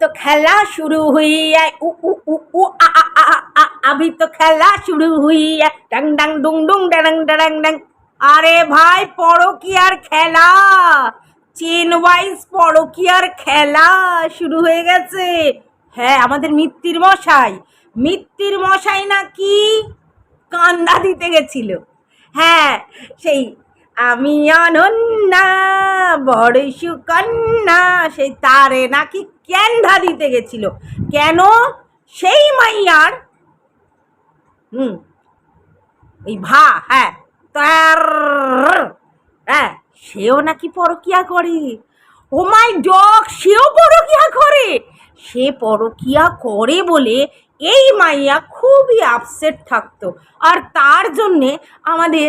তো খেলা শুরু হইয়া, উ উ উ উ আমি তো খেলা শুরু হইয়া, ডাং ডাং, ডুং ডুং ডাং ডাং ডাং। আরে ভাই, পরকিয়ার খেলা। চেন ওয়াইজ পরকিয়ার খেলা শুরু হয়ে গেছে। হ্যাঁ আমাদের মিত্তির মশাই। মিত্তির মশাই নাকি কান্দা দিতে গেছিল। হ্যাঁ সেই আমি অনন্যা, বড় সুকন্যা সেই তারে নাকি ক্যান্ধা দিতে গেছিল। কেন? সেই মাইয়ার, হুম, এই ভা হ্যাঁ তার হ্যাঁ সেও নাকি পরকিয়া করে। ও মাই ডগ সেও পরকিয়া করে। সে পরকিয়া করে বলে এই মাইয়া খুবই আপসেট থাকতো। আর তার জন্যে আমাদের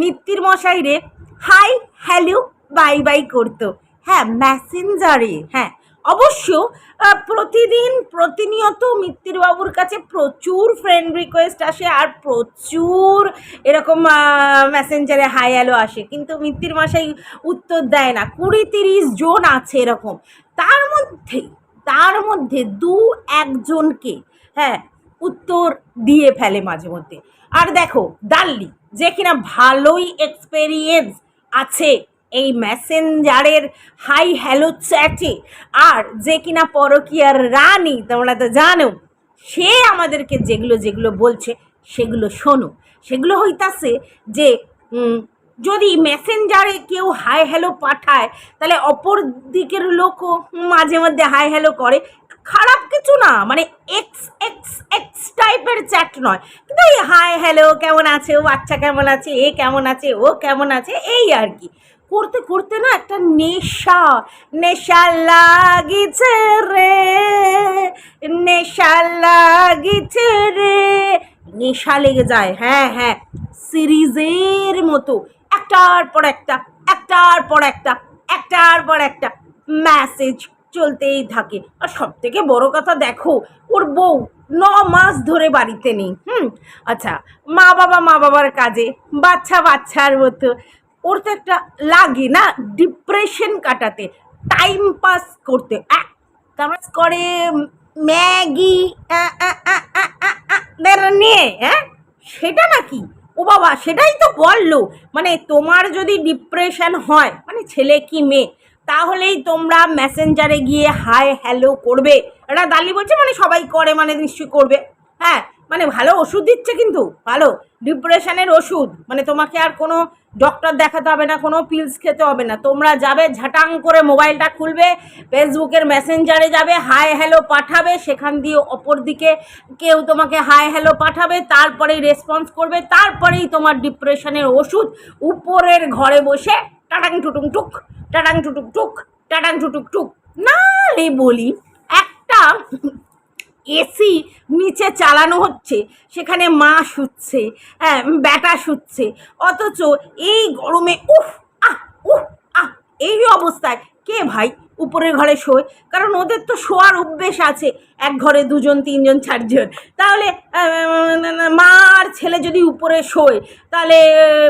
মিত্তির মশাইরে হাই, হ্যালো, বাই বাই করতো। হ্যাঁ মেসেঞ্জারে হ্যাঁ। অবশ্য প্রতিদিন প্রতিনিয়ত মিত্তির বাবুর কাছে প্রচুর ফ্রেন্ড রিকোয়েস্ট আসে আর প্রচুর এরকম মেসেঞ্জারে হাই হ্যালো আসে। কিন্তু মিত্তির মাসাই উত্তর দেয় না। কুড়ি তিরিশ জন আছে এরকম। তার মধ্যে তার মধ্যে দু একজনকে হ্যাঁ উত্তর দিয়ে ফেলে মাঝে মধ্যে। আর দেখো দাল্লি যে কিনা ভালোই এক্সপেরিয়েন্স আছে এই মেসেঞ্জারের হাই হ্যালো চ্যাটে আর যে কিনা পরকিয়ার রানী, তোমরা তো জানো, সে আমাদেরকে যেগুলো যেগুলো বলছে, সেগুলো শোনো। সেগুলো হইতাছে যে যদি মেসেঞ্জারে কেউ হাই হ্যালো পাঠায়, তাহলে অপর দিকের লোকও মাঝে মধ্যে হাই হ্যালো করে। খারাপ কিছু না মানে এক্স এক্স এক্স টাইপের চ্যাট নয়। কিন্তু এই হাই হ্যালো কেমন আছে? ও বাচ্চা কেমন আছে? এ কেমন আছে? ও কেমন আছে? এই আর কি। করতে করতে না একটা নেশা নেশা লাগিছে রে, নেশা লাগিছে রে। নেশা লেগে যায় হ্যাঁ হ্যাঁ সিরিজের মতো। একটার পর একটা, একটার পর একটা, একটার পর একটা মেসেজ চলতেই থাকে। আর সব থেকে বড় কথা দেখো, ওর বউ ন মাস ধরে বাড়িতে নেই, হুম? আচ্ছা মা বাবা মা বাবার কাজে, বাচ্চা বাচ্চার মতো। ওর তো একটা লাগে না ডিপ্রেশন কাটাতে টাইম পাস করতে। তারপর করে ম্যাগি নিয়ে হ্যাঁ সেটা নাকি? ও বাবা, সেটাই তো বলল। মানে তোমার যদি ডিপ্রেশন হয় মানে ছেলে কি মেয়ে? তাহলেই তোমরা মেসেঞ্জারে গিয়ে হাই হ্যালো করবে। এটা দালি বলছে মানে সবাই করে মানে নিশ্চয়ই করবে। হ্যাঁ মানে ভালো ওষুধ দিচ্ছে কিন্তু, ভালো। ডিপ্রেশনের ওষুধ মানে তোমাকে আর কোনো ডক্টর দেখাতে হবে না, কোনো পিলস খেতে হবে না। তোমরা যাবে, ঝাটাং করে মোবাইলটা খুলবে ফেসবুকের মেসেঞ্জারে যাবে হাই হ্যালো পাঠাবে, সেখান দিয়ে অপর দিকে কেউ তোমাকে হাই হ্যালো পাঠাবে, তারপরেই রেসপন্স করবে, তারপরেই তোমার ডিপ্রেশনের ওষুধ উপরের ঘরে বসে টাটাং, টুটুং, টুক। টাটাং টুটুক টুক, টাটাং টুটুক টুক। না রে বলি, একটা এসি নিচে চালানো হচ্ছে, সেখানে মা শুচ্ছে হ্যাঁ ব্যাটা শুচ্ছে, অথচ এই গরমে উফ, আহ উফ, আহ, এই অবস্থায় কে ভাই উপরের ঘরে শোয়। কারণ ওদের তো শোয়ার অভ্যেস আছে এক ঘরে দুজন তিনজন চারজন। তাহলে মা আর ছেলে যদি উপরে শোয় তাহলে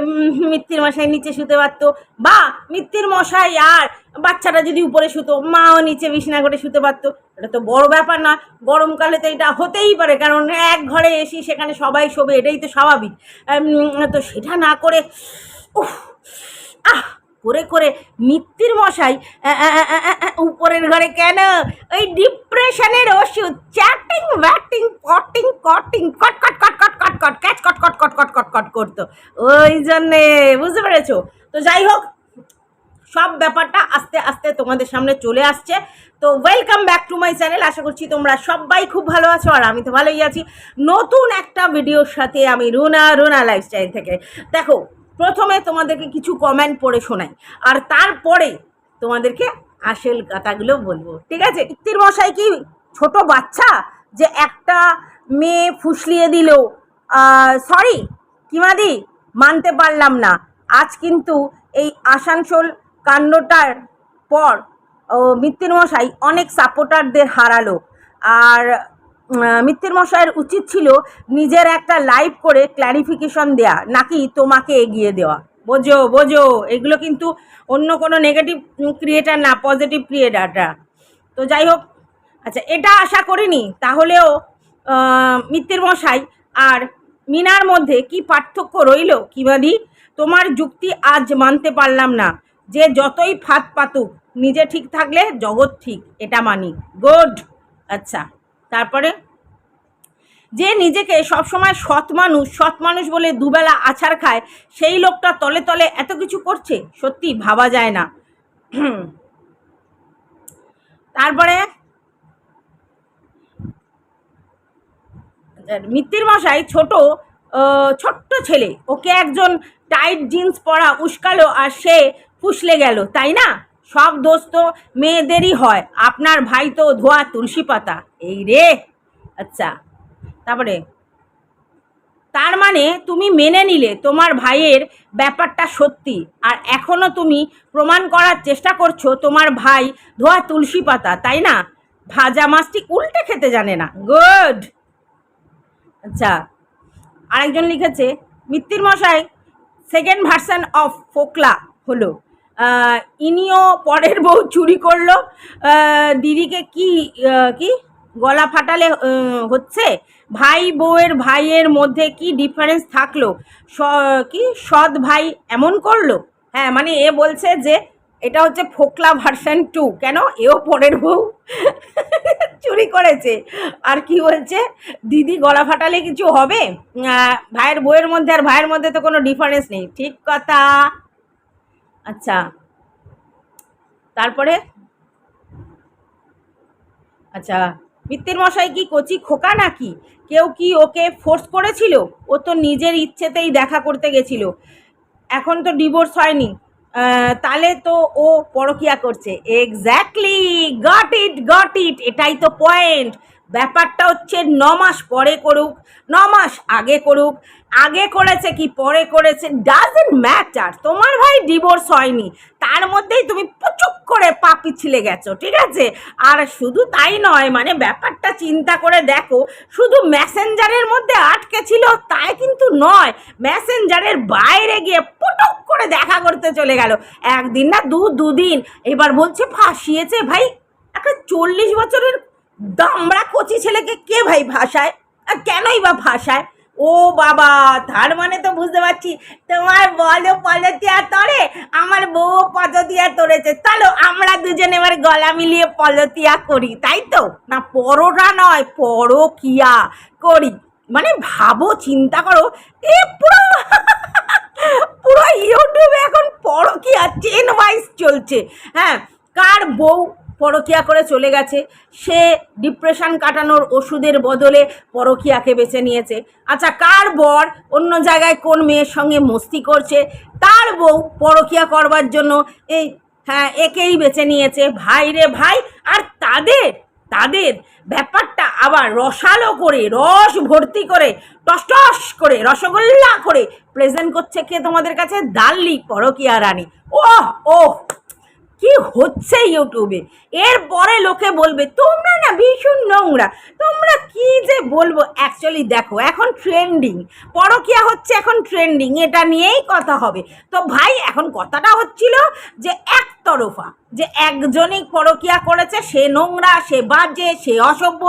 উম, মিত্তির মশাই নিচে শুতে পারতো। বা মিত্তির মশাই আর বাচ্চাটা যদি উপরে শুতো মাও নিচে বিছনা করে শুতে পারতো। এটা তো বড় ব্যাপার না গরমকালে তো এটা হতেই পারে কারণ এক ঘরে এসি সেখানে সবাই শোবে এটাই তো স্বাভাবিক। তো সেটা না করে উফ আহ করে করে মিত্তির মশাই উপরের ঘরে কেন? ওই ডিপ্রেশনের ওষুধ chatting batting potting cutting caught caught caught caught caught caught catch caught caught caught caught caught caught করতো। ওই জন্যে, বুঝতে পেরেছ? তো যাই হোক, সব ব্যাপারটা আস্তে আস্তে তোমাদের সামনে চলে আসছে। তো welcome back to my channel আশা করছি তোমরা সবাই খুব ভালো আছো, আর আমি তো ভালোই আছি। নতুন একটা ভিডিওর সাথে আমি রুনা রুনা লাইফস্টাইল থেকে। দেখো প্রথমে তোমাদেরকে কিছু কমেন্ট পড়ে শোনাই, আর তারপরে তোমাদেরকে আসল কথাগুলো বলব, ঠিক আছে? ইত্তির মশাই কি ছোট বাচ্চা যে একটা মেয়ে ফুসলিয়ে দিল? সরি কিমাদি, মানতে পারলাম না। আজ কিন্তু এই আসানসোল কাণ্ডটার পর, ও মিত্তির মশাই অনেক সাপোর্টারদের হারালো। আর মিত্তির মশাইয়ের উচিত ছিল নিজের একটা লাইভ করে ক্ল্যারিফিকেশন দেয়া, নাকি তোমাকে এগিয়ে দেওয়া। বোঝো বোঝো, এগুলো কিন্তু অন্য কোনো নেগেটিভ ক্রিয়েটার না পজিটিভ ক্রিয়েটারটা তো যাই হোক আচ্ছা এটা আশা করিনি, তাহলেও মিত্তির মশাই আর মিনার মধ্যে কি পার্থক্য রইল কিবাদি তোমার যুক্তি আজ মানতে পারলাম না, যে যতই ফাঁদ পাতুক, নিজে ঠিক থাকলে জগৎ ঠিক, এটা মানি। গুড! আচ্ছা। তারপরে যে নিজেকে সবসময় সৎ মানুষ সৎ মানুষ বলে দুবেলা আছাড় খায়, সেই লোকটা তলে তলে এত কিছু করছে? সত্যি ভাবা যায় না। তারপরে মিত্তির মশাই ছোট ছোট্ট ছেলে, ওকে একজন টাইট জিন্স পরা উস্কালো আর সে ফুসলে গেল, তাই না? সব দোষ তো মেয়েদেরই হয়। আপনার ভাই তো ধোয়া তুলসী পাতা। এই রে! আচ্ছা তারপরে, তার মানে তুমি মেনে নিলে তোমার ভাইয়ের ব্যাপারটা সত্যি, আর এখনও তুমি প্রমাণ করার চেষ্টা করছ তোমার ভাই ধোয়া তুলসী পাতা, তাই না? ভাজা মাছটি উল্টে খেতে জানে না। গুড! আচ্ছা আরেকজন লিখেছে, মিত্তির মশাই সেকেন্ড ভার্সন অফ ফোকলা হলো। ইনিও পরের বউ চুরি করল। দিদিকে কি কি? গলা ফাটালে হচ্ছে? ভাই বউয়ের ভাইয়ের মধ্যে কি ডিফারেন্স থাকল? কি? সৎ ভাই এমন করল? হ্যাঁ মানে এ বলছে যে, এটা হচ্ছে ফোকলা ভার্সন টু কেন? এও পরের বউ চুরি করেছে। আর কি বলছে? দিদি গলা ফাটালে কিছু হবে? ভাইয়ের বউয়ের মধ্যে আর ভাইয়ের মধ্যে তো কোনো ডিফারেন্স নেই। ঠিক কথা। আচ্ছা। তারপরে? আচ্ছা মিত্তির মশাই কি কচি খোকা নাকি? কেউ কি ওকে ফোর্স করেছিল? ও তো নিজের ইচ্ছেতেই দেখা করতে গেছিল। এখন তো ডিভোর্স হয়নি। তাহলে তো ও পরকিয়া করছে। Exactly got it got it এটাই তো পয়েন্ট ব্যাপারটা হচ্ছে ন মাস পরে করুক, ন মাস আগে করুক। আগে করেছে কি, পরে করেছে ডাজেন্ট ম্যাটার তোমার ভাই ডিভোর্স হয়নি, তার মধ্যেই তুমি পুচুক করে পা পিছলে গেছো, ঠিক আছে? আর শুধু তাই নয় মানে ব্যাপারটা চিন্তা করে দেখো, শুধু মেসেঞ্জারের মধ্যে আটকে ছিল, তাই কিন্তু নয় মেসেঞ্জারের বাইরে গিয়ে পুটুক করে দেখা করতে চলে গেল। একদিন না দু, দুদিন, এবার বলছে, ফাঁসিয়েছে ভাই, একটা চল্লিশ বছরের দামড়া কচি ছেলেকে কে ভাই ভাষায়? আর কেনই বা ভাষায়? ও বাবা, তার মানে তো বুঝতে পারছি। তোমার বলো পলতিয়া তরে, আমার বউ পদতিয়া তরেছে। চলো আমরা দুজনে এবার গলা মিলিয়ে পলতিয়া করি, তাই তো? না, পরোটা নয়, পরকিয়া করি। মানে ভাবো, চিন্তা করো, এ পুরো পুরো ইউটিউবে এখন পরকিয়া চেন ওয়াইজ চলছে। হ্যাঁ কার বউ পরকিয়া করে চলে গেছে। সে ডিপ্রেশন কাটানোর ওষুধের বদলে পরকিয়াকে বেছে নিয়েছে। আচ্ছা কার বর অন্য জায়গায় কোন মেয়ের সঙ্গে মস্তি করছে? তার বউ পরকিয়া করবার জন্য এই হ্যাঁ একেই বেছে নিয়েছে। ভাই রে ভাই, আর তাদের তাদের ব্যাপারটা আবার রসালো করে, রস ভর্তি করে টস করে, রসগোল্লা করে প্রেজেন্ট করছে কে তোমাদের কাছে? দাল্লি পরকিয়া রানী। ওহ ওহ কি হচ্ছে ইউটিউবে? এরপরে লোকে বলবে তোমরা না নোংরা। তোমরা কি যে বলব? অ্যাকচুয়ালি দেখো, এখন ট্রেন্ডিং পরকিয়া হচ্ছে এখন ট্রেন্ডিং এটা নিয়েই কথা হবে। তো ভাই, এখন কথাটা হচ্ছিল যে একতরফা, যে একজনই পরকিয়া করেছে, সে নোংরা, সে বাজে, সে অসভ্য,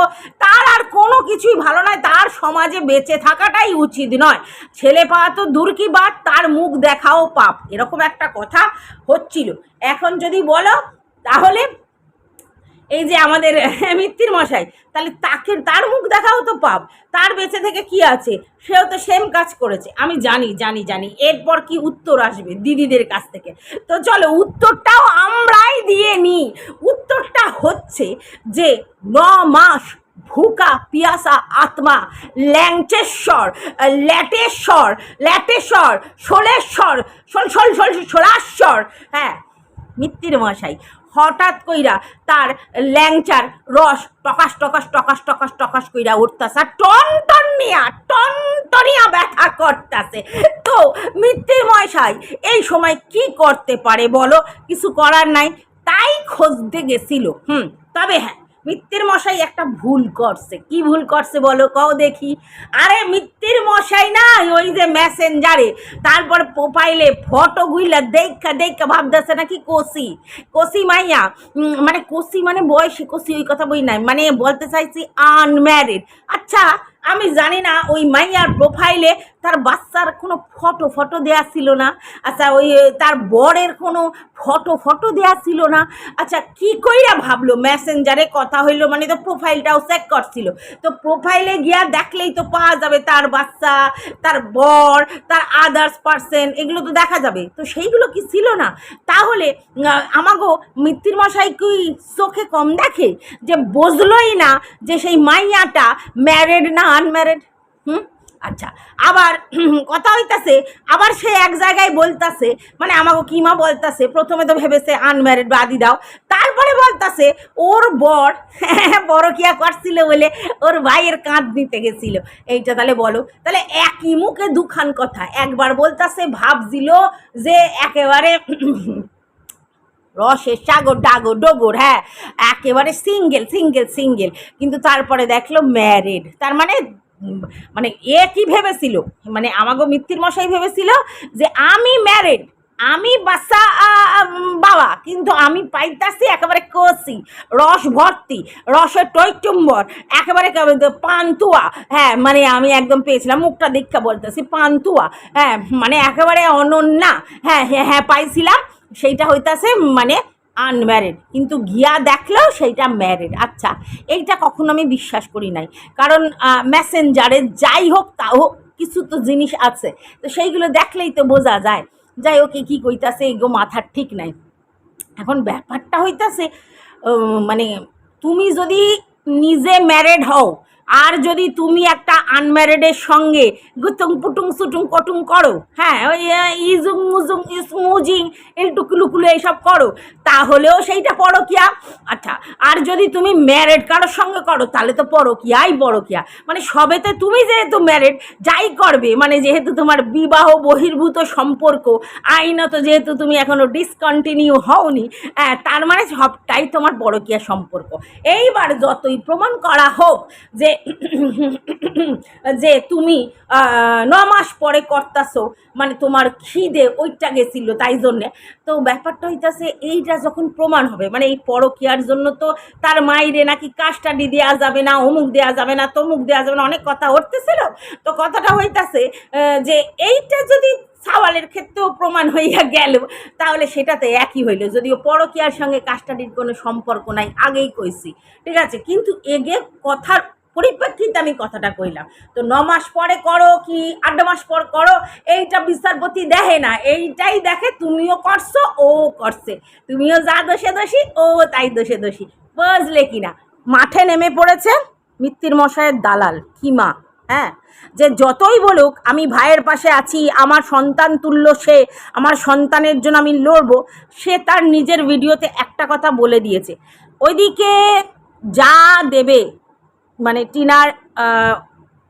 তার আর কোনো কিছুই ভালো নয়। তার সমাজে বেঁচে থাকাটাই উচিত নয়। ছেলে পাওয়া তো দূর কি বাদ তার মুখ দেখাও পাপ। এরকম একটা কথা হচ্ছিল। এখন যদি বলো, তাহলে এই যে আমাদের মিত্তির মশাই, তাহলে তাকে, তার মুখ দেখাও তো পাপ। তার বেঁচে থেকে কি আছে? সেও তো সেম কাজ করেছে। আমি জানি জানি জানি। এরপর কি উত্তর আসবে দিদিদের কাছ থেকে? তো চলো, উত্তরটাও আমরাই দিয়ে নিই। উত্তরটা হচ্ছে যে ন মাস ভুকা পিয়াসা আত্মা ল্যাংচেশ্বর, ল্যাটেশ্বর ল্যাটেশ্বর সোলেশ্বর সোল সোল সোল সোলাশ্বর হ্যাঁ মিত্তির মশাই হঠাৎ কইরা তার ল্যাংচার রস টকাস টকাস টকাস টকাস টকাস কইরা উঠতেছে। টন টনিয়া টন টনিয়া ব্যথা করতেছে। তো মৃত্যুর মশাই, এই সময় কি করতে পারে বলো? কিছু করার নাই। তাই খোঁজতে গেছিল। হুম, তবে হ্যাঁ মিত্তির মশাই একটা ভুল করছে। কি ভুল করছে বলো? কও দেখি। আরে মিত্তির মশাই না ওই যে মেসেঞ্জারে। তারপর প্রোফাইলে ফটো গুইলা দেখা দেখা ভাবতেছে নাকি কোসি। কোসি মাইয়া মানে কোসি মানে বয়সী কোসি, ওই কথা বই নাই। মানে বলতে চাইছি আনম্যারিড আচ্ছা আমি জানি না, ওই মাইয়ার প্রোফাইলে তার বাচ্চার কোনো ফটো ফটো দেয়া ছিল না। আচ্ছা ওই তার বরের কোনো ফটো ফটো দেয়া ছিল না। আচ্ছা কি কইরা ভাবলো? মেসেঞ্জারে কথা হইল মানে তো প্রোফাইলটাও চেক করছিল। তো প্রোফাইলে গিয়া দেখলেই তো পাওয়া যাবে তার বাচ্চা, তার বর, তার আদার্স পার্সন এগুলো তো দেখা যাবে। তো সেইগুলো কি ছিল না? তাহলে আমাগো মশাই কি চোখে কম দেখে যে, বুঝলোই না যে সেই মাইয়াটা ম্যারেড না আনম্যারেড হুম? আচ্ছা আবার কথা হইতাছে, আবার সে এক জায়গায় বলতাছে মানে আমাকে কিমা বলতাছে, প্রথমে তো ভেবেছে আনম্যারিড বাদি দাও, তারপরে বলতাছে, ওর বর বড় কিয়া করছিল বলে ওর ভাইয়ের কাঁধ নিতে গেছিল। এইটা তাহলে বলো, তাহলে একই মুখে দুখান কথা, একবার বলতাছে, ভাবছিল যে একেবারে রসের সাগর, ডাগর, ডগর হ্যাঁ একেবারে সিঙ্গেল সিঙ্গেল সিঙ্গেল কিন্তু তারপরে দেখল ম্যারিড তার মানে মানে এ কি ভেবেছিল? মানে আমাগো মিত্তির মশাই ভেবেছিল যে আমি ম্যারিড আমি উম, বাবা কিন্তু আমি পাইতাছি একেবারে কষি রস ভর্তি রসের টৈটুম্বর একেবারে পান্তুয়া হ্যাঁ মানে আমি একদম পেয়েছিলাম মুখটা দীক্ষা বলতেছি পান্তুয়া হ্যাঁ মানে একেবারে অনন্যা হ্যাঁ হ্যাঁ হ্যাঁ পাইছিলাম সেইটা হইতাছে মানে আনম্যারিড কিন্তু গিয়া দেখলেও সেইটা ম্যারিড আচ্ছা এইটা কখনো আমি বিশ্বাস করি নাই। কারণ মেসেঞ্জারে যাই হোক, তা হোক, কিছু তো জিনিস আছে। তো সেইগুলো দেখলেই তো বোঝা যায়। যাই এ কী কইতাছে এগো মাথার ঠিক নাই। এখন ব্যাপারটা হইতাছে মানে তুমি যদি নিজে ম্যারেড হও আর যদি তুমি একটা আনম্যারেডের সঙ্গে গুতুং পুটুং সুটুং কটুং করো হ্যাঁ ওই ইজুং মুজুং ইসমুজিং একটু কুলুকুলু এইসব করো, তাহলেও সেইটা পরকিয়া। আচ্ছা আর যদি তুমি ম্যারেড কারোর সঙ্গে করো, তাহলে তো পরকিয়াই পরকিয়া মানে সবেতে তুমি যেহেতু ম্যারেড যাই করবে মানে যেহেতু তোমার বিবাহ বহির্ভূত সম্পর্ক, আইনত যেহেতু তুমি এখনও ডিসকন্টিনিউ হওনি তার মানে সবটাই তোমার পরকীয়া সম্পর্ক। এইবার যতই প্রমাণ করা হোক যে যে তুমি ন মাস পরে করতাছো মানে তোমার খিদে ওইটা গেছিল তাই জন্যে। তো ব্যাপারটা হইতাছে, এইটা যখন প্রমাণ হবে মানে এই পরকিয়ার জন্য তো তার মাইরে নাকি কাস্টাডি দেওয়া যাবে না, অমুক দেওয়া যাবে না, তমুক দেওয়া যাবে না, অনেক কথা উঠতেছিল। তো কথাটা হইতাছে যে এইটা যদি সাওয়ালের ক্ষেত্রেও প্রমাণ হইয়া গেল, তাহলে সেটাতে একই হইল। যদিও পরকিয়ার সঙ্গে কাস্টাডির কোনো সম্পর্ক নাই, আগেই কইছি। ঠিক আছে? কিন্তু এগে কথার পরিপ্রেক্ষিতে আমি কথাটা কইলাম। তো ন মাস পরে করো কি, আট মাস পর করো, এইটা বিচারপতি দেখে না, এইটাই দেখে তুমিও করছ, ও করছে। তুমিও যা দোষে দোষী, ও তাই দোষে দোষী। বুঝলে কিনা মাঠে নেমে পড়েছে মিত্তির মশাইয়ের দালাল, কিমা হ্যাঁ? যে যতই বলুক, আমি ভাইয়ের পাশে আছি, আমার সন্তান তুল্য সে, আমার সন্তানের জন্য আমি লড়বো, সে তার নিজের ভিডিওতে একটা কথা বলে দিয়েছে। ওইদিকে যা দেবে মানে টিনার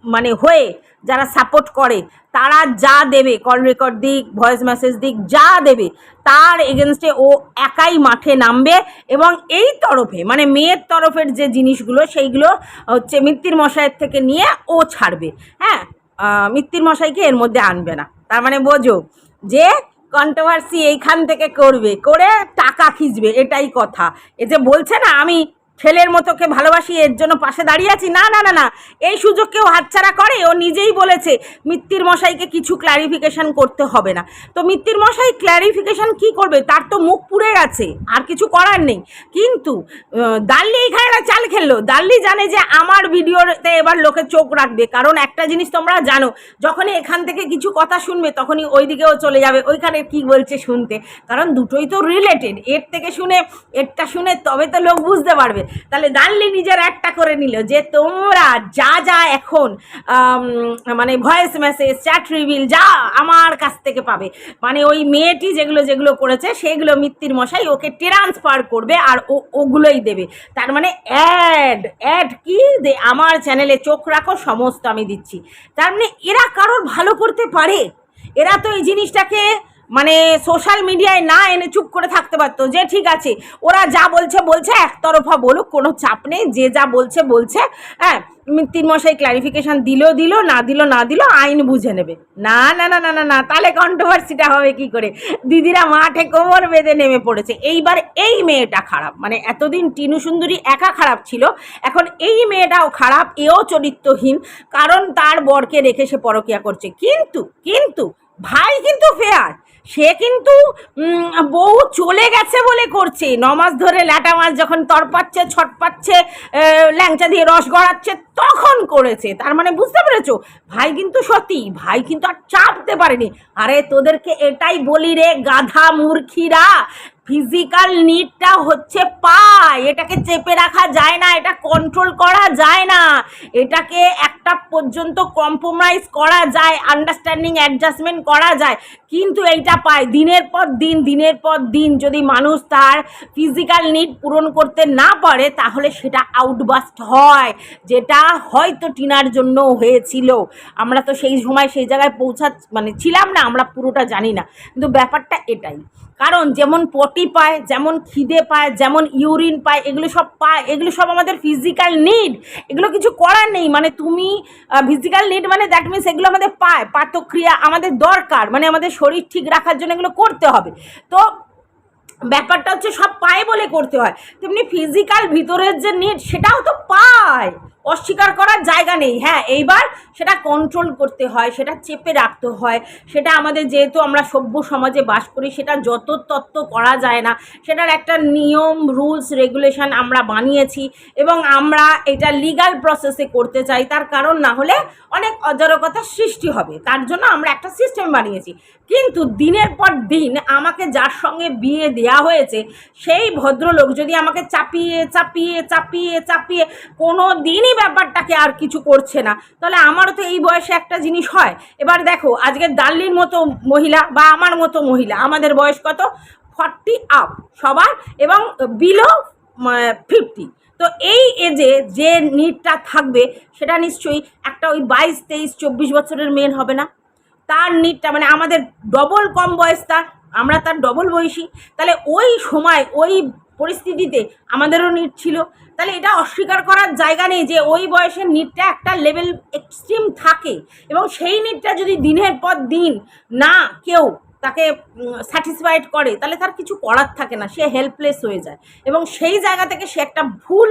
মানে হয়ে যারা সাপোর্ট করে, তারা যা দেবে কল রেকর্ড দিক ভয়েস মেসেজ দিক, যা দেবে, তার এগেনস্টে ও একাই মাঠে নামবে এবং এই তরফে মানে মেয়ের তরফের যে জিনিসগুলো, সেইগুলো হচ্ছে মিত্তির মশাইয়ের থেকে নিয়ে ও ছাড়বে। হ্যাঁ মিত্তির মশাইকে এর মধ্যে আনবে না। তার মানে বোঝো যে কন্ট্রোভার্সি এইখান থেকে করবে, করে টাকা খিচবে, এটাই কথা। এ যে বলছে না, আমি ছেলের মতোকে ভালোবাসি, এর জন্য পাশে দাঁড়িয়ে আছি। না না না না। এই সুযোগ কেউ হাতছাড়া করে, ও নিজেই বলেছে, মিত্তির মশাইকে কিছু ক্ল্যারিফিকেশন করতে হবে না। তো মিত্তির মশাই ক্ল্যারিফিকেশন কি করবে? তার তো মুখ পুড়ে গেছে, আর কিছু করার নেই। কিন্তু দাল্লি একটা চাল খেললো। দাল্লি জানে যে আমার ভিডিওতে এবার লোকে চোখ রাখবে। কারণ একটা জিনিস তোমরা জানো, যখনই এখান থেকে কিছু কথা শুনবে, তখনই ওই দিকেও চলে যাবে। ওইখানে কি বলছে শুনতে। কারণ দুটোই তো রিলেটেড এর থেকে শুনে, এরটা শুনে তবে তো লোক বুঝতে পারবে। তাহলে দাল্লি নিজের একটা করে নিল যে তোমরা যা যা এখন মানে ভয়েস মেসেজ চ্যাট রিভিল যা আমার কাছ থেকে পাবে। মানে ওই মেয়েটি যেগুলো যেগুলো করেছে, সেগুলো মিত্তির মশাই ওকে ট্রান্সফার করবে আর ও, ওগুলোই দেবে। তার মানে অ্যাড অ্যাড কি? যে আমার চ্যানেলে চোখ রাখো, সমস্ত আমি দিচ্ছি। তার মানে এরা কারোর ভালো করতে পারে। এরা তো এই জিনিসটাকে মানে সোশ্যাল মিডিয়ায় না এনে চুপ করে থাকতে পারতো। যে ঠিক আছে, ওরা যা বলছে বলছে, একতরফা বলুক, কোনো চাপ নেই। যে যা বলছে বলছে। হ্যাঁ তিন মশাই ক্লারিফিকেশন দিল দিল, না দিল না দিল, আইন বুঝে নেবে। না না না না না না, তাহলে কন্ট্রোভার্সিটা হবে কি করে? দিদিরা মাঠে কোমর বেঁধে নেমে পড়েছে। এইবার এই মেয়েটা খারাপ। মানে এতদিন টিনু সুন্দরী একা খারাপ ছিল। এখন এই মেয়েটাও খারাপ, এও চরিত্রহীন। কারণ তার বরকে রেখে সে পরকিয়া করছে। কিন্তু কিন্তু, ভাই কিন্তু ফেয়ার সে কিন্তু বউ চলে গেছে বলে করছে। নমাস ধরে ল্যাটা মাছ যখন তরপাচ্ছে, ছটপাচ্ছে ল্যাংচা দিয়ে রস গড়াচ্ছে, তখন করেছে। তার মানে বুঝতে পেরেছ? ভাই কিন্তু সত্যি ভাই কিন্তু আর চাপতে পারেনি। আরে তোদেরকে এটাই বলি রে, গাধা মূর্খিরা। ফিজিক্যাল নিডটা হচ্ছে পায়। এটাকে চেপে রাখা যায় না, এটা কন্ট্রোল করা যায় না। এটাকে একটা পর্যন্ত কম্প্রোমাইজ করা যায় আন্ডারস্ট্যান্ডিং অ্যাডজাস্টমেন্ট করা যায়। কিন্তু এইটা পায়। দিনের পর দিন, দিনের পর দিন যদি মানুষ তার ফিজিক্যাল নিড পূরণ করতে না পারে, তাহলে সেটা আউটবাস্ট হয়, যেটা হয়তো টিনার জন্য হয়েছিল। আমরা তো সেই সময় সেই জায়গায় পৌঁছা মানে ছিলাম না, আমরা পুরোটা জানি না। কিন্তু ব্যাপারটা এটাই। কারণ যেমন পটি পায়, যেমন খিদে পায়, যেমন ইউরিন পায়, এগুলো সব পায়, এগুলো সব আমাদের ফিজিক্যাল নিড এগুলো কিছু করার নেই। মানে তুমি ফিজিক্যাল নিড মানে দ্যাট মিনস এগুলো আমাদের পায়। পাতক্রিয়া আমাদের দরকার। মানে আমাদের শরীর ঠিক রাখার জন্য এগুলো করতে হবে। তো ব্যাপারটা হচ্ছে সব পায়ে বলে করতে হয়। তেমনি ফিজিক্যাল ভিতরের যে নিড সেটাও তো পায়। অস্বীকার করার জায়গা নেই। হ্যাঁ এইবার সেটা কন্ট্রোল করতে হয়, সেটা চেপে রাখতে হয়। সেটা আমাদের যেহেতু আমরা সভ্য সমাজে বাস করি, সেটা যত তত্ত্ব করা যায় না। সেটার একটা নিয়ম রুলস রেগুলেশন আমরা বানিয়েছি এবং আমরা এটা লিগাল প্রসেসে করতে চাই। তার কারণ না হলে অনেক অজারকতার সৃষ্টি হবে। তার জন্য আমরা একটা সিস্টেম বানিয়েছি। কিন্তু দিনের পর দিন আমাকে যার সঙ্গে বিয়ে দেয়া হয়েছে, সেই ভদ্রলোক যদি আমাকে চাপিয়ে চাপিয়ে চাপিয়ে চাপিয়ে কোনো দিনই ব্যাপারটাকে আর কিছু করছে না। তাহলে আমারও তো এই বয়সে একটা জিনিস হয়। এবার দেখো, আজকে দাল্লির মতো মহিলা বা আমার মতো মহিলা, আমাদের বয়স কত? ফর্টি আপ, সবার, এবং বিলো ফিফটি তো এই এজে যে নিডটা থাকবে, সেটা নিশ্চয়ই একটা ওই বাইশ, তেইশ, চব্বিশ বছরের মেয়ের হবে না। তার নিডটা মানে আমাদের ডবল কম বয়স তার, আমরা তার ডবল বয়সী। তাহলে ওই সময়, ওই পরিস্থিতিতে আমাদেরও নিট ছিল। তাহলে এটা অস্বীকার করার জায়গা নেই যে ওই বয়সের নিটটা একটা লেভেল এক্সট্রিম থাকে এবং সেই নিটটা যদি দিনের পর দিন না কেউ তাকে স্যাটিসফাইড করে, তাহলে তার কিছু করার থাকে না, সে হেল্পলেস হয়ে যায়। এবং সেই জায়গা থেকে সে একটা ভুল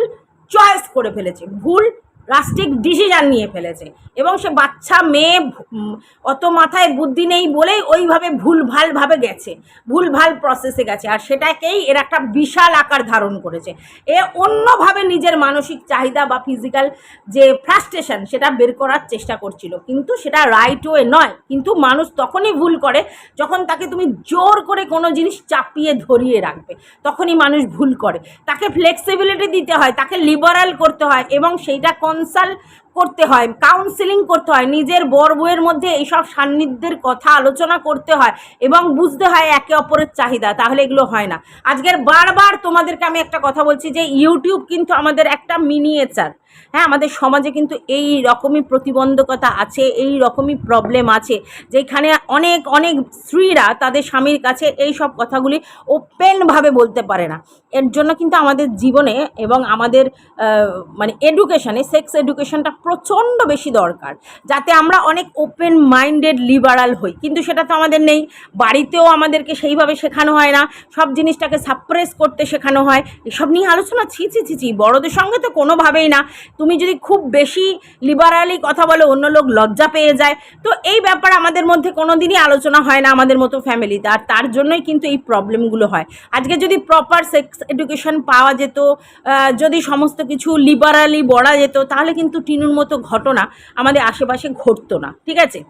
চয়েস করে ফেলেছে, ভুল রাস্টিক ডিসিশান নিয়ে ফেলেছে। এবং সে বাচ্চা, মেয়ে অত মাথায় বুদ্ধি নেই বলেই ওইভাবে ভুলভালভাবে গেছে। ভুলভাল প্রসেসে গেছে। আর সেটাকেই এর একটা বিশাল আকার ধারণ করেছে। এ অন্যভাবে নিজের মানসিক চাহিদা বা ফিজিক্যাল যে ফ্রাস্ট্রেশন সেটা বের করার চেষ্টা করছিল। কিন্তু সেটা রাইট ওয়ে নয়। কিন্তু মানুষ তখনই ভুল করে যখন তাকে তুমি জোর করে কোনো জিনিস চাপিয়ে ধরিয়ে রাখবে। তখনই মানুষ ভুল করে। তাকে ফ্লেক্সিবিলিটি দিতে হয়, তাকে লিবারাল করতে হয় এবং সেইটা কনসাল্ট করতে হয় কাউন্সিলিং করতে হয়, নিজের বর বউয়ের মধ্যে এইসব সান্নিধ্যের কথা আলোচনা করতে হয় এবং বুঝতে হয় একে অপরের চাহিদা, তাহলে এগুলো হয় না। আজকের বারবার তোমাদেরকে আমি একটা কথা বলছি যে ইউটিউব কিন্তু আমাদের একটা মিনিয়েচার হ্যাঁ আমাদের সমাজে কিন্তু এই রকমই প্রতিবন্ধকতা আছে, এই রকমই প্রবলেম আছে, যেখানে অনেক অনেক স্ত্রীরা তাদের স্বামীর কাছে এই সব কথাগুলি ওপেনভাবে বলতে পারে না। এর জন্য কিন্তু আমাদের জীবনে এবং আমাদের মানে এডুকেশনে সেক্স এডুকেশনটা প্রচণ্ড বেশি দরকার, যাতে আমরা অনেক ওপেন মাইন্ডেড লিবারাল হই। কিন্তু সেটা তো আমাদের নেই। বাড়িতেও আমাদেরকে সেইভাবে শেখানো হয় না। সব জিনিসটাকে সাপ্রেস করতে শেখানো হয়। এসব নিয়ে আলোচনা, ছি ছি ছি ছি, বড়দের সঙ্গে তো কোনোভাবেই না। তুমি যদি খুব বেশি লিবারালি কথা বলো, অন্য লোক লজ্জা পেয়ে যায়। তো এই ব্যাপার আমাদের মধ্যে কোনো দিনই আলোচনা হয় না আমাদের মতো ফ্যামিলিতে আর তার জন্যই কিন্তু এই প্রবলেমগুলো হয়। আজকে যদি প্রপার সেক্স এডুকেশন পাওয়া যেত যদি সমস্ত কিছু লিবারালি বড়া যেত, তাহলে কিন্তু টিনুর মতো ঘটনা আমাদের আশেপাশে ঘটতো না ঠিক আছে?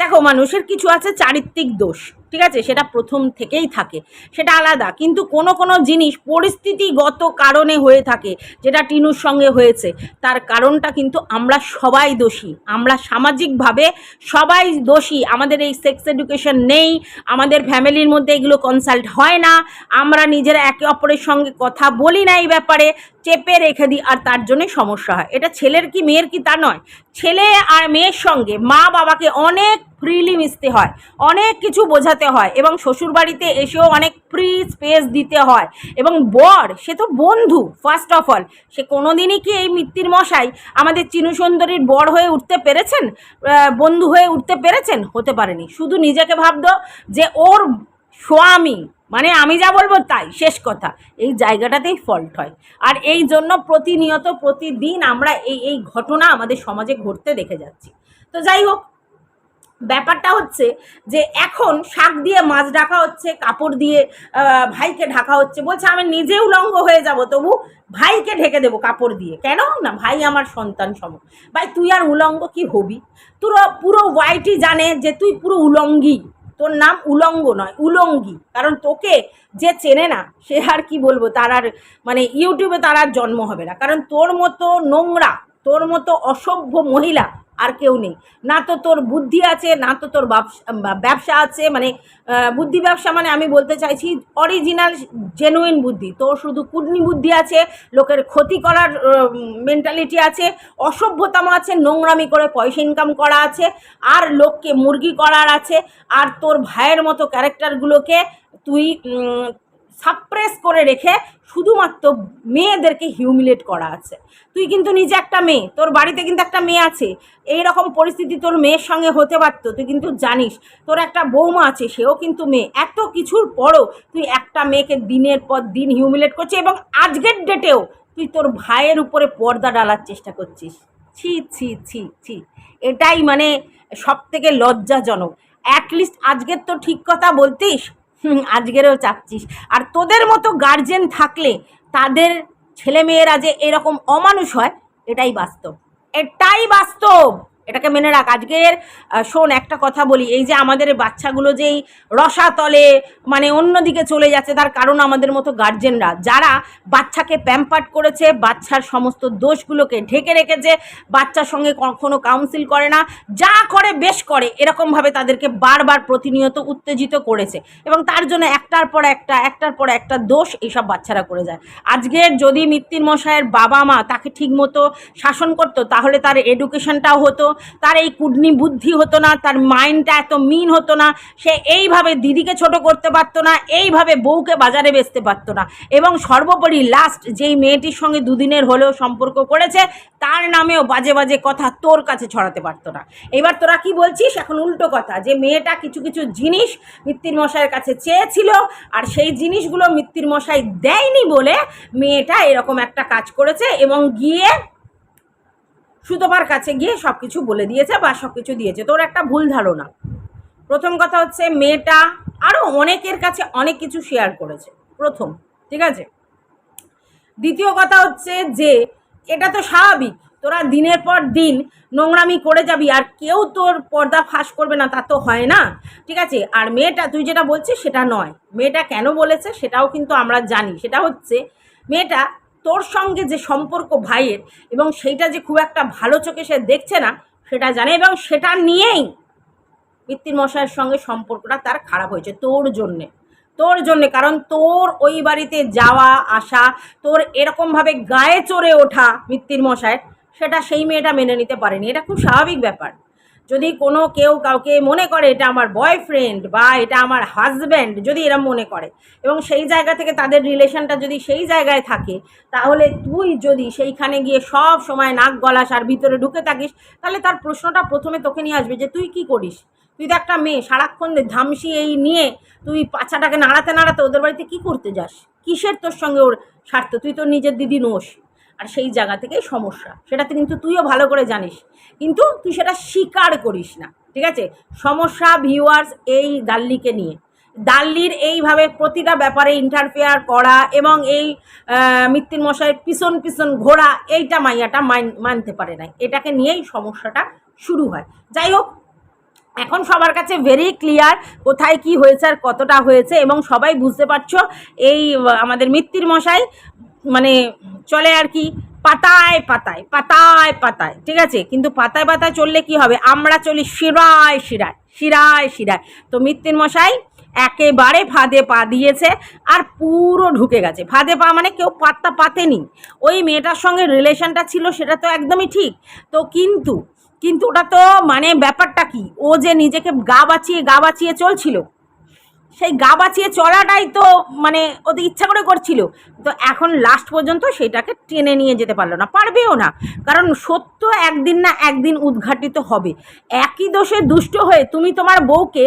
দেখো মানুষের কিছু আছে চারিত্রিক দোষ। ঠিক আছে? সেটা প্রথম থেকেই থাকে। সেটা আলাদা। কিন্তু কোনো কোনো জিনিস পরিস্থিতিগত কারণে হয়ে থাকে, যেটা টিনুর সঙ্গে হয়েছে। তার কারণটা কিন্তু আমরা সবাই দোষী। আমরা সামাজিকভাবে সবাই দোষী। আমাদের এই সেক্স এডুকেশন নেই। আমাদের ফ্যামিলির মধ্যে এগুলো কনসাল্ট হয় না। আমরা নিজেরা একে অপরের সঙ্গে কথা বলি না এই ব্যাপারে। চেপে রেখে দিই আর তার জন্যই সমস্যা হয়। এটা ছেলের কি, মেয়ের কি তা নয়। ছেলে আর মেয়ের সঙ্গে মা বাবাকে অনেক ফ্রিলি মিশতে হয়। অনেক কিছু বোঝাতে হয় এবং শ্বশুরবাড়িতে এসেও অনেক ফ্রি স্পেস দিতে হয়। এবং বর, সে তো বন্ধু ফার্স্ট অফ অল সে কোনোদিনই কি এই মিত্তির মশাই আমাদের চিনু সুন্দরীর বর হয়ে উঠতে পেরেছেন? বন্ধু হয়ে উঠতে পেরেছেন? হতে পারেনি। শুধু নিজেকে ভাবতো যে ওর স্বামী মানে আমি যা বলব তাই, শেষ কথা। এই জায়গাটাতেই ফল্ট হয়। আর এই জন্য প্রতিনিয়ত, প্রতিদিন আমরা এই এই ঘটনা আমাদের সমাজে ঘটতে দেখে যাচ্ছি। তো যাই হোক ব্যাপারটা হচ্ছে যে এখন শাক দিয়ে মাছ ঢাকা হচ্ছে, কাপড় দিয়ে ভাইকে ঢাকা হচ্ছে বলছে, আমি নিজে উলঙ্গ হয়ে যাব, তবু ভাইকে ঢেকে দেবো কাপড় দিয়ে। কেন? না, ভাই আমার সন্তান সম। ভাই, তুই আর উলঙ্গ কি হবি? পুরো পুরো ওয়াইটি জানে যে তুই পুরো উলঙ্গি। তোর নাম উলঙ্গ নয়, উলঙ্গি। কারণ তোকে যে চেনে না, সে আর কি বলব, তার আর মানে ইউটিউবে তার আর জন্ম হবে না। কারণ তোর মতো নোংরা, তোর মতো অসভ্য মহিলা আর কেউ নেই। না তো তোর বুদ্ধি আছে, না তো তোর ব্যবসা আছে মানে বুদ্ধি ব্যবসা মানে আমি বলতে চাইছি অরিজিনাল জেনুইন বুদ্ধি। তোর শুধু কুডনি বুদ্ধি আছে, লোকের ক্ষতি করার মেন্টালিটি আছে অসভ্যতাম আছে, নোংরামি করে পয়সা ইনকাম করা আছে, আর লোককে মুরগি করার আছে, আর তোর ভাইয়ের মতো ক্যারেক্টারগুলোকে তুই সাপ্রেস করে রেখে শুধুমাত্র মেয়েদেরকে হিউমিলেট করা আছে। তুই কিন্তু নিজে একটা মেয়ে, তোর বাড়িতে কিন্তু একটা মেয়ে আছে এই রকম পরিস্থিতি তোর মেয়ের সঙ্গে হতে পারতো, তুই কিন্তু জানিস, তোর একটা বৌমা আছে, সেও কিন্তু মেয়ে। এত কিছুর পরও তুই একটা মেয়েকে দিনের পর দিন হিউমিলেট করছিস এবং আজকের ডেটেও তুই তোর ভাইয়ের উপরে পর্দা ডালার চেষ্টা করছিস। ছি ছি ছি ছি। এটাই মানে সব থেকে লজ্জাজনক অ্যাটলিস্ট আজকের তো ঠিক কথা বলতিস আজকেরও চাচ্ছিস আর তোদের মতো গার্জেন থাকলে তাদের ছেলেমেয়েরা যে এরকম অমানুষ হয়, এটাই বাস্তব। এটাই বাস্তব! এটাকে মেনে রাখ। আজকের শোন, একটা কথা বলি। এই যে আমাদের বাচ্চাগুলো যেই রসাতলে মানে অন্যদিকে চলে যাচ্ছে, তার কারণ আমাদের মতো গার্জেনরা যারা বাচ্চাকে প্যাম্পার্ট করেছে, বাচ্চার সমস্ত দোষগুলোকে ঢেকে রেখেছে, বাচ্চার সঙ্গে কখনো কাউন্সিল করে না, যা করে বেশ করে, এরকমভাবে তাদেরকে বারবার প্রতিনিয়ত উত্তেজিত করেছে। এবং তার জন্য একটার পর একটা, একটার পর একটা দোষ এইসব বাচ্চারা করে যায়। আজকের যদি মিত্তির মশাইয়ের বাবা মা তাকে ঠিকমতো শাসন করতো, তাহলে তার এডুকেশনটাও হতো তার এই কুডনি বুদ্ধি হতো না, তার মাইন্ডটা এত মিন হতো না, সে এইভাবে দিদিকে ছোট করতে পারতো না, এইভাবে বউকে বাজারে বেচতে পারতো না। এবং সর্বোপরি লাস্ট যেই মেয়েটির সঙ্গে দুদিনের হলেও সম্পর্ক করেছে, তার নামেও বাজে বাজে কথা তোর কাছে ছড়াতে পারতো না। এবার তোরা কি বলছিস? এখন উল্টো কথা, যে মেয়েটা কিছু কিছু জিনিস মিত্তির মশাইয়ের কাছে চেয়েছিল, আর সেই জিনিসগুলো মিত্তির মশাই দেয়নি বলে মেয়েটা এরকম একটা কাজ করেছে এবং গিয়ে সুতপার কাছে গিয়ে সব কিছু বলে দিয়েছে বা সব কিছু দিয়েছে। তোর একটা ভুল ধারণা। প্রথম কথা হচ্ছে মেয়েটা আরও অনেকের কাছে অনেক কিছু শেয়ার করেছে। প্রথম, ঠিক আছে? দ্বিতীয় কথা হচ্ছে যে, এটা তো স্বাভাবিক, তোরা দিনের পর দিন নোংরামি করে যাবি আর কেউ তোর পর্দা ফাঁস করবে না, তা তো হয় না, ঠিক আছে? আর মেয়েটা, তুই যেটা বলছিস সেটা নয়। মেয়েটা কেন বলেছে সেটাও কিন্তু আমরা জানি। সেটা হচ্ছে, মেয়েটা তোর সঙ্গে যে সম্পর্ক ভাইয়ের এবং সেইটা যে খুব একটা ভালো চোখে সে দেখছে না, সেটা জানে এবং সেটা নিয়েই পিতৃ মশাইয়ের সঙ্গে সম্পর্কটা তার খারাপ হয়েছে তোর জন্যে। তোর জন্যে, কারণ তোর ওই বাড়িতে যাওয়া, আসা, তোর এরকমভাবে গায়ে চড়ে ওঠা মিত্তির মশাই, সেটা সেই মেয়েটা মেনে নিতে পারেনি। এটা খুব স্বাভাবিক ব্যাপার। যদি কোনো কেউ কাউকে মনে করে এটা আমার বয়ফ্রেন্ড বা এটা আমার হাজব্যান্ড যদি এরা মনে করে এবং সেই জায়গা থেকে তাদের রিলেশনটা যদি সেই জায়গায় থাকে, তাহলে তুই যদি সেইখানে গিয়ে সব সময় নাক গলাস আর ভিতরে ঢুকে থাকিস, তাহলে তার প্রশ্নটা প্রথমে তোকে নিয়ে আসবে যে তুই কি করিস? তুই তো একটা মেয়ে, সারাক্ষণ ধামসি এই নিয়ে তুই পাছাটাকে নাড়াতে নাড়াতে ওদের বাড়িতে কি করতে যাস? কিসের তোর সঙ্গে ওর স্বার্থ? তুই তোর নিজের দিদি নোস আর সেই জায়গা থেকেই সমস্যা। সেটাতে কিন্তু তুইও ভালো করে জানিস। কিন্তু তুই সেটা স্বীকার করিস না, ঠিক আছে? সমস্যা ভিউয়ার্স এই দাল্লিকে নিয়ে। দাল্লির এইভাবে প্রতিটা ব্যাপারে ইন্টারফেয়ার করা এবং এই মৃত্যুর মশাইয়ের পিছন পিছন ঘোরা, এইটা মাইয়াটা মানতে পারে না এটাকে নিয়েই সমস্যাটা শুরু হয়। যাই হোক, এখন সবার কাছে ভেরি ক্লিয়ার কোথায় কি হয়েছে আর কতটা হয়েছে এবং সবাই বুঝতে পারছ, এই আমাদের মৃত্যুর মশাই মানে চলে আর কি, পাতায় পাতায় পাতায় পাতায়, ঠিক আছে? কিন্তু পাতায় পাতায় চললে কি হবে? আমরা চলি শিরায় শিরায় শিরায় শিরায়। তো মশাই একেবারে ফাঁদে পা দিয়েছে আর পুরো ঢুকে গেছে। ফাঁদে পা মানে কেউ পাত্তা পাতেনি। ওই মেয়েটার সঙ্গে রিলেশনটা ছিল, সেটা তো একদমই ঠিক। তো কিন্তু কিন্তু ওটা তো মানে ব্যাপারটা কি? ও যে নিজেকে গা বাঁচিয়ে গা বাঁচিয়ে চলছিল সেই গা বাঁচিয়ে চলাটাই তো মানে ওদের ইচ্ছা করে করছিল। তো এখন লাস্ট পর্যন্ত সেটাকে টেনে নিয়ে যেতে পারল না, পারবেও না। কারণ সত্য একদিন না একদিন উদ্ঘাটিত হবে। একই দোষে দুষ্ট হয়ে তুমি তোমার বউকে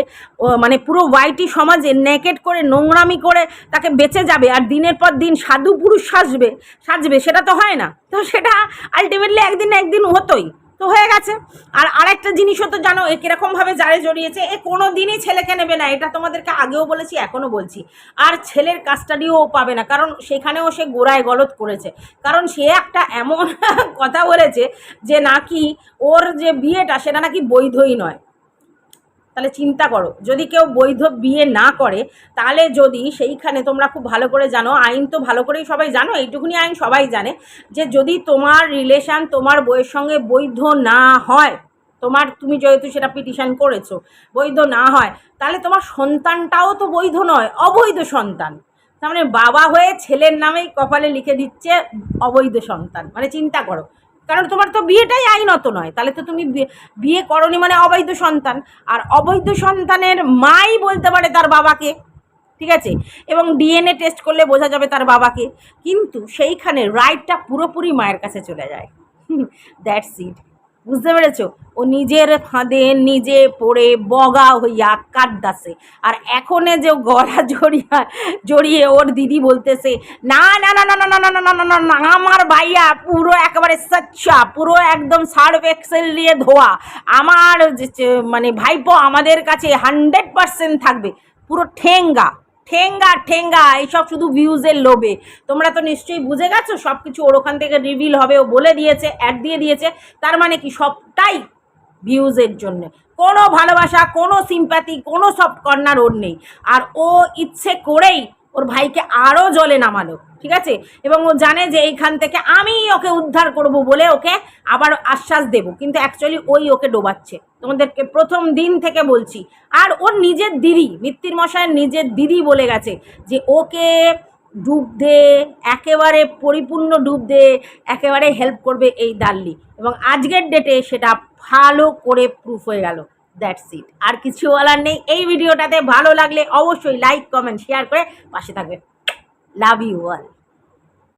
মানে পুরো ওয়াইটি সমাজে নেকেট করে, নোংরামি করে তাকে বেঁচে যাবে আর দিনের পর দিন সাধু পুরুষ সাজবে সাজবে, সেটা তো হয় না। তো সেটা আলটিমেটলি একদিন একদিন হতোই। তো হয়ে গেছে। আর আরেকটা জিনিসও তো জানো কিরকমভাবে জারে জড়িয়েছে, এ কোনো দিনই ছেলেকে নেবে না, এটা তোমাদেরকে আগেও বলেছি এখনও বলছি। আর ছেলের কাস্টাডিও পাবে না, কারণ সেখানেও সে গোড়ায় গলত করেছে। কারণ সে একটা এমন কথা বলেছে যে নাকি ওর যে বিয়েটা, সেটা নাকি বৈধই নয়। তাহলে চিন্তা করো, যদি কেউ বৈধ বিয়ে না করে, তাহলে যদি সেইখানে তোমরা খুব ভালো করে জানো, আইন তো ভালো করেই সবাই জানো, এইটুকুনি আইন সবাই জানে, যে যদি তোমার রিলেশান তোমার বইয়ের সঙ্গে বৈধ না হয়, তোমার তুমি যেহেতু সেটা পিটিশন করেছ, বৈধ না হয়, তাহলে তোমার সন্তানটাও তো বৈধ নয়, অবৈধ সন্তান। তার মানে বাবা হয়ে ছেলের নামেই কপালে লিখে দিচ্ছে অবৈধ সন্তান মানে চিন্তা করো। কারণ তোমার তো বিয়েটাই আইনত নয়। তাহলে তো তুমি বিয়ে- করনি মানে অবৈধ সন্তান। আর অবৈধ সন্তানের মাই বলতে পারে তার বাবাকে, ঠিক আছে? এবং ডিএনএ টেস্ট করলে বোঝা যাবে তার বাবাকে। কিন্তু সেইখানে রাইটটা পুরোপুরি মায়ের কাছে চলে যায়। দ্যাটস ইট বুঝতে পেরেছ ও নিজের ফাঁদে নিজে পড়ে বগা হইয়া কাঁদদাসে আর এখনে যে গলা জড়িয়া জড়িয়ে ওর দিদি বলতেছে না না না না না না না না না না না আমার ভাইয়া পুরো একেবারে সচ্চা পুরো একদম সার্ফ এক্সেল নিয়ে ধোয়া আমার মানে ভাইপো আমাদের কাছে হান্ড্রেড পার্সেন্ট থাকবে পুরো ঠেঙ্গা ঠেঙ্গা ঠেঙ্গা, এইসব শুধু ভিউজের লোভে। তোমরা তো নিশ্চয়ই বুঝে গেছো সব কিছু ওর ওখান থেকে রিভিল হবে, ও বলে দিয়েছে অ্যাড দিয়ে দিয়েছে। তার মানে কি? সবটাই ভিউজের জন্য। কোনো ভালোবাসা, কোনো সিম্প্যাথি কোনো সফট কর্নার ওর নেই। আর ও ইচ্ছে করেই ওর ভাইকে আরও জলে নামালো। ঠিক আছে? এবং ও জানে যে এইখান থেকে আমি ওকে উদ্ধার করব বলে ওকে আবার আশ্বাস দেব। কিন্তু অ্যাকচুয়ালি ওই ওকে ডোবাচ্ছে। তোমাদেরকে প্রথম দিন থেকে বলছি। আর ওর নিজের দিদি, মিত্তির মশাইয়ের নিজের দিদি বলে গেছে যে ওকে ডুব দে, একেবারে পরিপূর্ণ ডুব দে, একেবারে হেল্প করবে এই দাল্লি এবং আজকের ডেটে সেটা ভালো করে প্রুফ হয়ে গেল। দ্যাটস ইট আর কিছু বলার নেই। এই ভিডিওটাতে ভালো লাগলে অবশ্যই লাইক কমেন্ট শেয়ার করে পাশে থাকবে। Love you all